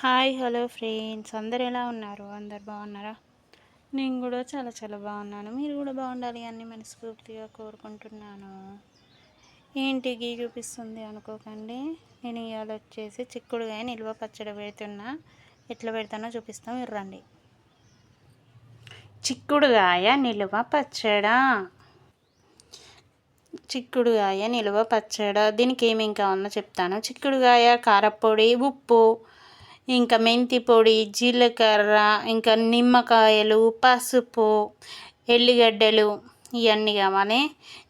Hi hello friends. అందరు ఎలా ఉన్నారు? అందరు బాగున్నారా? నేను కూడా చాలా చాలా బాగున్నాను. మీరు కూడా బాగుండాలి అని మనస్ఫూర్తిగా కోరుకుంటున్నాను. ఏంటి గీ చూపిస్తుంది అనుకోకండి. నేను ఇవాళ వచ్చేసి చిక్కుడుగా నిల్వ పచ్చడి పెడుతున్నా. ఎట్లా పెడతానో చూపిస్తాం. ఇర్రండి రండి. చిక్కుడుగాయ నిల్వ పచ్చడా? చిక్కుడుగాయ నిల్వ పచ్చడ. దీనికి ఏమేం కావాలో చెప్తాను. చిక్కుడుగాయ కారపొడి ఉప్పు ఇంకా మెంతి పొడి జీలకర్ర ఇంకా నిమ్మకాయలు పసుపు ఎల్లిగడ్డలు ఇవన్నీ కావాలి.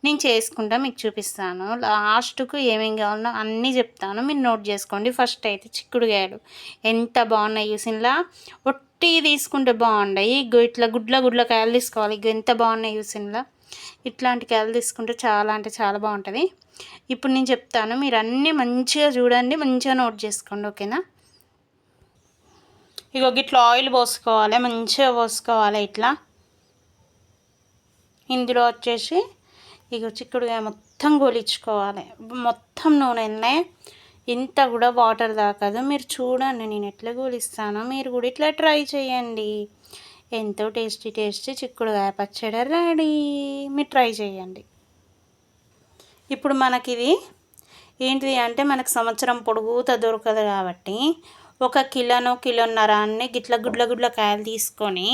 నేను చేసుకుంటా మీకు చూపిస్తాను. లాస్ట్కు ఏమేమి కావాలో అన్నీ చెప్తాను. మీరు నోట్ చేసుకోండి. ఫస్ట్ అయితే చిక్కుడుకాయలు. ఎంత బాగున్నాయి చూసినలా? ఒట్టి తీసుకుంటే బాగుంటాయి ఇట్లా గుడ్ల గుడ్ల కాయలు తీసుకోవాలి. ఎంత బాగున్నాయి చూసినలా? ఇట్లాంటి కాయలు తీసుకుంటే చాలా అంటే చాలా బాగుంటుంది. ఇప్పుడు నేను చెప్తాను. మీరు అన్నీ మంచిగా చూడండి. మంచిగా నోట్ చేసుకోండి. ఓకేనా? ఇగో గిట్లా ఆయిల్ పోసుకోవాలి మంచిగా పోసుకోవాలి ఇట్లా. ఇందులో వచ్చేసి ఇక చిక్కుడుగా మొత్తం గోలించుకోవాలి మొత్తం నూనె ఇంత కూడా వాటర్ దాకదు మీరు చూడండి నేను ఎట్లా గోలిస్తానో. మీరు కూడా ఇట్లా ట్రై చేయండి. ఎంతో టేస్టీ టేస్టీ చిక్కుడుకాయ పచ్చడి రెడీ. మీరు ట్రై చేయండి. ఇప్పుడు మనకి ఇది ఏంటిది అంటే మనకు సంవత్సరం పొడుగుత దొరకదు కాబట్టి ఒక కిలోను కిలోన్నర అన్ని గిట్ల గుడ్ల గుడ్ల కాయలు తీసుకొని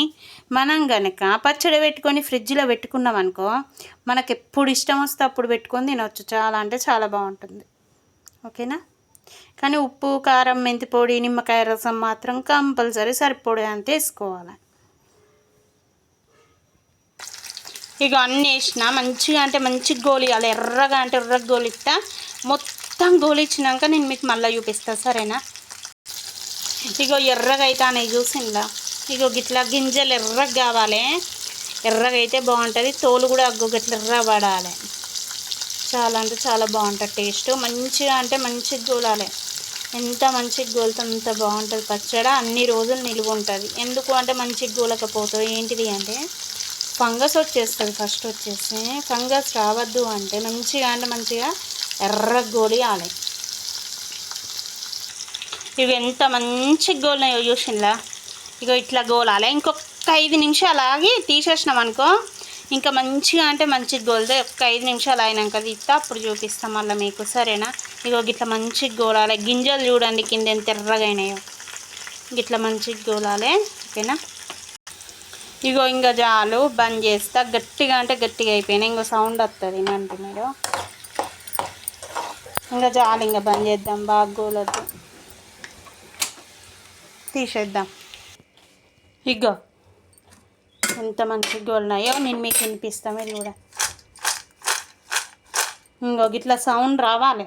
మనం గనక పచ్చడి పెట్టుకొని ఫ్రిడ్జ్లో పెట్టుకున్నాం అనుకో మనకు ఎప్పుడు ఇష్టం వస్తే అప్పుడు పెట్టుకొని తినవచ్చు చాలా అంటే చాలా బాగుంటుంది. ఓకేనా? కానీ ఉప్పు కారం మెంతి పొడి నిమ్మకాయ రసం మాత్రం కంపల్సరీ సరిపొడి అంత వేసుకోవాలి. ఇక అన్నీ వేసిన మంచిగా అంటే మంచిగా గోలియాలి ఎర్రగా అంటే ఎర్రగా గోలిస్తా మొత్తం గోలిచ్చినాక నేను మీకు మళ్ళీ చూపిస్తాను సరేనా? ఇగో ఎర్రగా అయితే అనేవి చూసిందా ఇగో గిట్లా గింజలు ఎర్రగా కావాలి ఎర్రగా అయితే బాగుంటుంది. తోలు కూడా అగ్గు గిట్ల ఎర్ర పడాలి. చాలా అంటే చాలా బాగుంటుంది టేస్ట్. మంచిగా అంటే మంచిగా గోలాలి. ఎంత మంచిగా గోలితే అంత బాగుంటుంది పచ్చడి. అన్ని రోజులు నిలువ ఉంటుంది. ఎందుకు అంటే మంచిగా గోలకపోతుంది ఏంటిది అంటే ఫంగస్ వచ్చేస్తుంది ఫస్ట్ వచ్చేసి. ఫంగస్ రావద్దు అంటే మంచిగా అంటే మంచిగా ఎర్ర గోలియాలి. ఇవి ఎంత మంచి గోలినాయో చూసిందా ఇగో ఇట్లా గోలాలి. ఇంకొక ఐదు నిమిషాలు ఆగి తీసేసినాం అనుకో ఇంకా మంచిగా అంటే మంచిగా గోలితే ఒక్క ఐదు నిమిషాలు అయినాక తీస్తా అప్పుడు చూపిస్తాం మళ్ళీ మీకు. సరేనా? ఇగో గిట్లా మంచిగా గోలాలి. గింజలు చూడండి కింద ఎంత ఎర్రగా అయినాయో. గిట్లా మంచిగా గోలాలి. ఓకేనా? ఇగో ఇంకా జాలు బంద్ చేస్తా. గట్టిగా అంటే గట్టిగా అయిపోయినాయి. ఇంకో సౌండ్ వస్తుంది అంటే మీరు? ఇంకా జాలు ఇంకా బంద్ చేద్దాం. బాగా గోలొద్దు. తీసేద్దాం. ఇగో. ఎంత మంచి గోల్నాయో నేను మీకు వినిపిస్తాం ఇది కూడా ఇంకో ఇట్లా సౌండ్ రావాలి.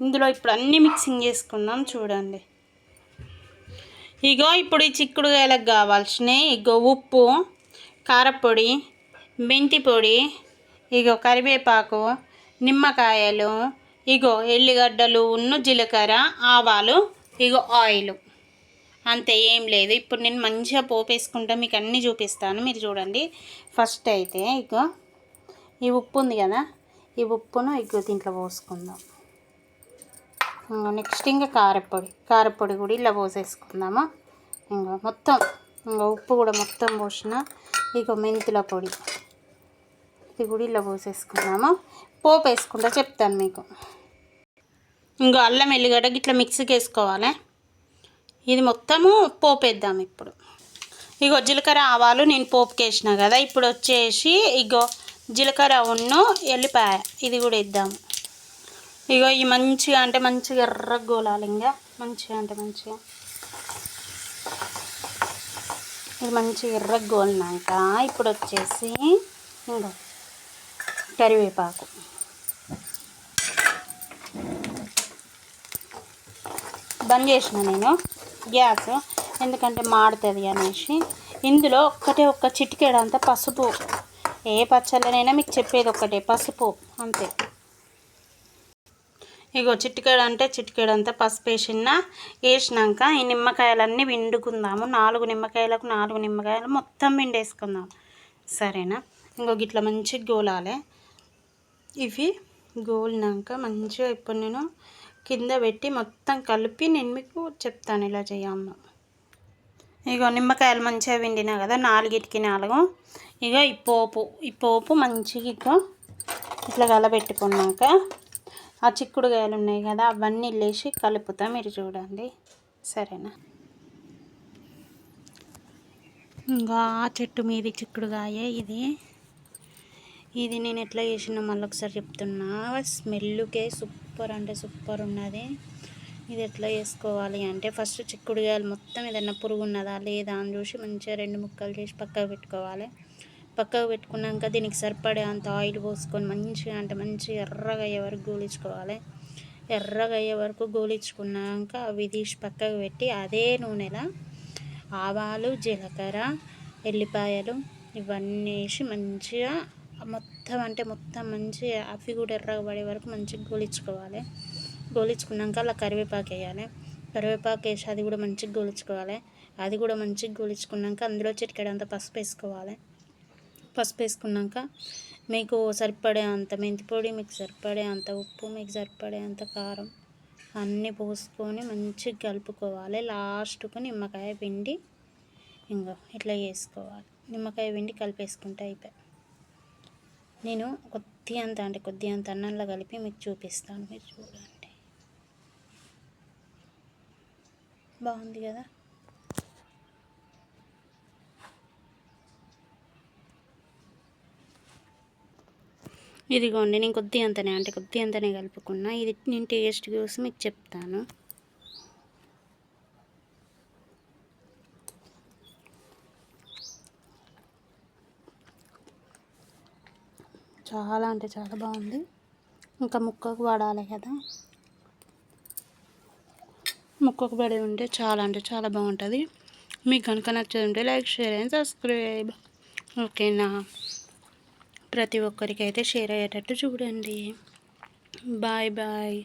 ఇందులో ఇప్పుడు అన్నీ మిక్సింగ్ చేసుకుందాం చూడండి. ఇగో ఇప్పుడు ఈ చిక్కుడుకాయలకు కావాల్సినవి ఇగో ఉప్పు కారపొడి మెంతి పొడి ఇగో కరివేపాకు నిమ్మకాయలు ఇగో ఎల్లిగడ్డలు ఉన్ను జీలకర్ర ఆవాలు ఇగో ఆయిల్. అంతే ఏం లేదు. ఇప్పుడు నేను మంచిగా పోపేసుకుంటా మీకు అన్నీ చూపిస్తాను. మీరు చూడండి. ఫస్ట్ అయితే ఇగో ఈ ఉప్పు ఉంది కదా ఈ ఉప్పును ఇగో దీంట్లో పోసుకుందాం. నెక్స్ట్ ఇంకా కారపొడి. కారపొడి కూడా ఇలా పోసేసుకుందాము. ఇంకా మొత్తం ఇంకా ఉప్పు కూడా మొత్తం పోసిన ఇక మెంతుల పొడి. ఇది కూడా ఇలా పోసేసుకుందాము. పోపు వేసుకుంటా చెప్తాను మీకు. ఇంకా అల్లం ఎల్లిగడ్డ గిట్లా మిక్సీకి వేసుకోవాలి ఇది మొత్తము పోపేద్దాం ఇప్పుడు. ఇగో జీలకర్ర ఆవాలు నేను పోపుకి వేసిన కదా ఇప్పుడు వచ్చేసి ఇగో జీలకర్ర ఉన్ను ఎల్లిపాయ ఇది కూడా ఇద్దాము ఇగో ఈ మంచిగా అంటే మంచిగా ఎర్రగోలాలి ఇంకా మంచిగా అంటే మంచిగా. ఇది మంచిగా ఎర్రగోలినాక ఇప్పుడు వచ్చేసి ఇంకో కరివేపాకు. బంద్ చేసిన నేను. గ్యాస్. ఎందుకంటే మాడుతుంది అనేసి. ఇందులో ఒక్కటే ఒక్క చిటికేడంత పసుపు. ఏ పచ్చళ్ళనైనా మీకు చెప్పేది ఒక్కటే పసుపు. అంతే. ఇగో చిటికెడు అంటే చిటికెడంతా పసుపు వేసిన వేసినాక ఈ నిమ్మకాయలన్నీ విండుకుందాము నాలుగు నిమ్మకాయలకు నాలుగు నిమ్మకాయలు మొత్తం విండేసుకుందాం సరేనా? ఇంకో గిట్ల మంచిగా గోలాలే. ఇవి గోలినాక మంచిగా ఇప్పుడు నేను కింద పెట్టి మొత్తం కలిపి నేను మీకు చెప్తాను ఇలా చేయమ్మ ఇగో నిమ్మకాయలు మంచిగా విండినా కదా నాలుగిటికి నాలుగు. ఇక ఈ పోపు ఈ పోపు మంచిగా ఇక ఇట్లా కలబెట్టుకున్నాక ఆ చిక్కుడుకాయలు ఉన్నాయి కదా అవన్నీ లేచి కలుపుతా మీరు చూడండి. సరేనా? ఇంకా ఆ చెట్టు మీది చిక్కుడుకాయ ఇది. ఇది నేను ఎట్లా చేసిన మళ్ళీ ఒకసారి చెప్తున్నా. స్మెల్కే సూపర్ అంటే సూపర్ ఉన్నది. ఇది ఎట్లా చేసుకోవాలి అంటే ఫస్ట్ చిక్కుడుకాయలు మొత్తం ఏదైనా పురుగు ఉన్నదా లేదా అని చూసి మంచిగా రెండు ముక్కలు చేసి పక్కకు పెట్టుకోవాలి. పక్కకు పెట్టుకున్నాక దీనికి సరిపడే అంత ఆయిల్ పోసుకొని మంచిగా అంటే మంచిగా ఎర్రగా అయ్యే వరకు గోలించుకోవాలి. ఎర్రగా అయ్యే వరకు గోలించుకున్నాక అవి తీసి పక్కకు పెట్టి అదే నూనెలో ఆవాలు జీలకర్ర ఎల్లిపాయలు ఇవన్నీ వేసి మంచిగా మొత్తం అంటే మొత్తం మంచిగా అవి కూడా ఎర్రగా పడే వరకు మంచిగా గోలించుకోవాలి గోలించుకున్నాక అలా కరివేపాకు వేయాలి. కరివేపాకు వేసి అది కూడా మంచిగా గోలించుకోవాలి అది కూడా మంచిగా గోలించుకున్నాక అందులో చిటికెడంత పసుపు వేసుకోవాలి. పసుపు వేసుకున్నాక మీకు సరిపడే అంత మెంతి పొడి మీకు సరిపడే అంత ఉప్పు మీకు సరిపడే అంత కారం అన్నీ పోసుకొని మంచిగా కలుపుకోవాలి. లాస్ట్కు నిమ్మకాయ పిండి ఇంకా ఇట్లా వేసుకోవాలి. నిమ్మకాయ పిండి కలిపేసుకుంటే అయిపోయి నేను కొద్ది అంత అంటే కొద్ది అంత అన్నంలో కలిపి మీకు చూపిస్తాను మీరు చూడండి. బాగుంది కదా? ఇదిగోండి నేను కొద్ది అంతనే అంటే కొద్ది అంతనే కలుపుకున్నా. ఇది నేను టేస్ట్ చూసి మీకు చెప్తాను. చాలా అంటే చాలా బాగుంది. ఇంకా ముక్కకు పడాలి కదా. ముక్కకు పడి ఉంటే చాలా అంటే చాలా బాగుంటుంది. మీకు కనుక నచ్చదు ఉంటే లైక్ షేర్ అండ్ సబ్స్క్రైబ్. ఓకేనా? ప్రతి ఒక్కరికైతే షేర్ అయ్యేటట్టు చూడండి. Bye bye.